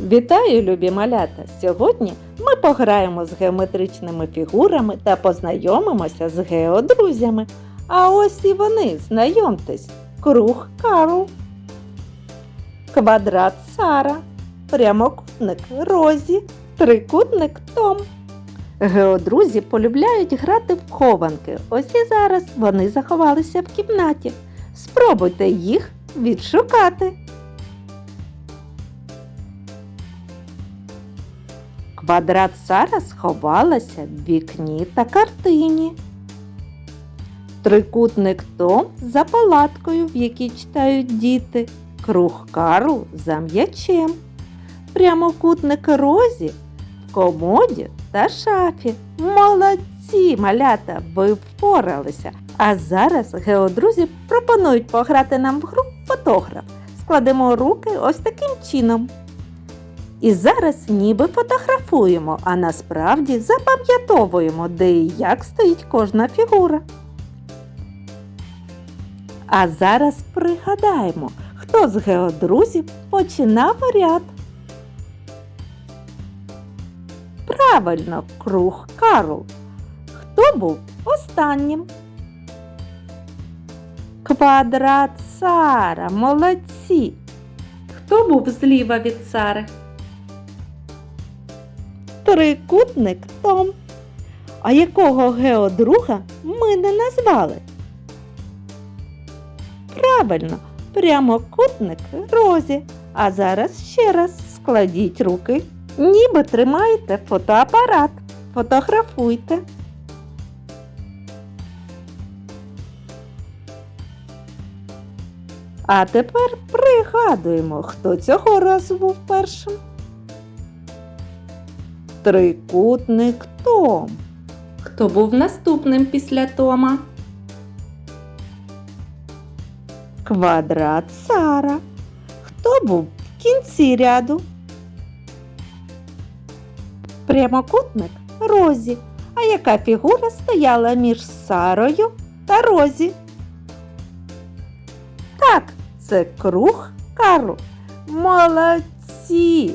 Вітаю, любі малята! Сьогодні ми пограємо з геометричними фігурами та познайомимося з геодрузями. А ось і вони, знайомтесь, круг Карл, квадрат Сара, прямокутник Розі, трикутник Том. Геодрузі полюбляють грати в хованки. Ось і зараз вони заховалися в кімнаті. Спробуйте їх відшукати. Квадрат Сара сховалася в вікні та картині. Трикутник Том за палаткою, в якій читають діти, круг Карл за м'ячем, прямокутник Розі в комоді та шафі. Молодці, малята, ви впоралися. А зараз геодрузі пропонують пограти нам в гру фотограф. Складемо руки ось таким чином. І зараз ніби фотографуємо, а насправді запам'ятовуємо, де і як стоїть кожна фігура. А зараз пригадаємо, хто з геодрузів починав ряд. Правильно, круг Карл. Хто був останнім? Квадрат Сара, молодці. Хто був зліва від Сари? Трикутник Том. А якого геодруга ми не назвали? Правильно, прямокутник Розі. А зараз ще раз складіть руки, ніби тримаєте фотоапарат. Фотографуйте. А тепер пригадуємо, хто цього разу був першим. Трикутник Том. Хто був наступним після Тома? Квадрат Сара. Хто був в кінці ряду? Прямокутник Розі. А яка фігура стояла між Сарою та Розі? Так, це круг Карл. Молодці!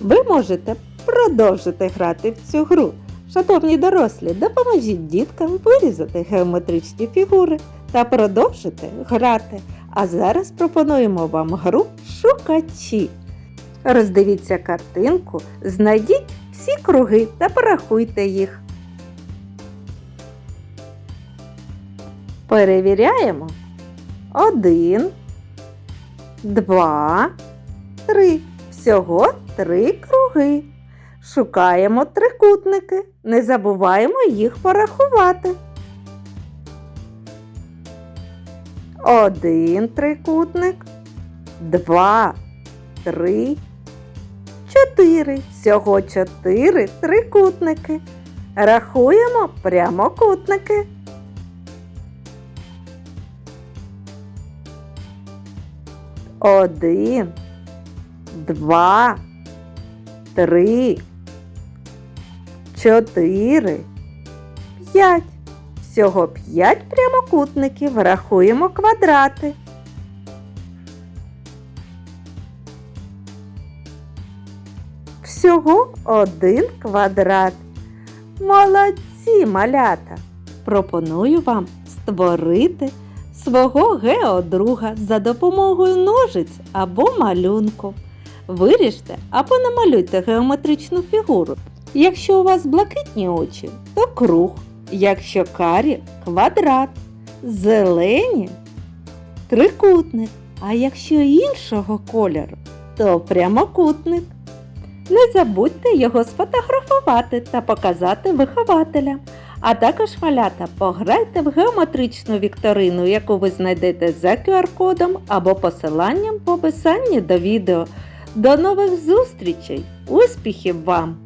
Ви можете продовжити грати в цю гру. Шановні дорослі, допоможіть діткам вирізати геометричні фігури та продовжити грати. А зараз пропонуємо вам гру Шукачі. Роздивіться картинку, знайдіть всі круги та порахуйте їх. Перевіряємо. Один, два, три. Всього три круги. Шукаємо трикутники. Не забуваємо їх порахувати. Один трикутник, два, три, чотири. Всього чотири трикутники. Рахуємо прямокутники. Один, два, три, чотири, п'ять. Всього п'ять прямокутників. Рахуємо квадрати. Всього один квадрат. Молодці малята! Пропоную вам створити свого геодруга за допомогою ножиць або малюнку. Виріжте або намалюйте геометричну фігуру. Якщо у вас блакитні очі, то круг. Якщо карі квадрат, зелені трикутник. А якщо іншого кольору, то прямокутник. Не забудьте його сфотографувати та показати вихователям. А також малята пограйте в геометричну вікторину, яку ви знайдете за QR-кодом або посиланням в описанні до відео. До нових зустрічей! Успіхів вам!